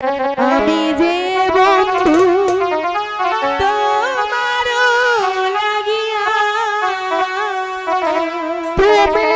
আমি যে বন্ধু তোমার লাগিয়া। তুমি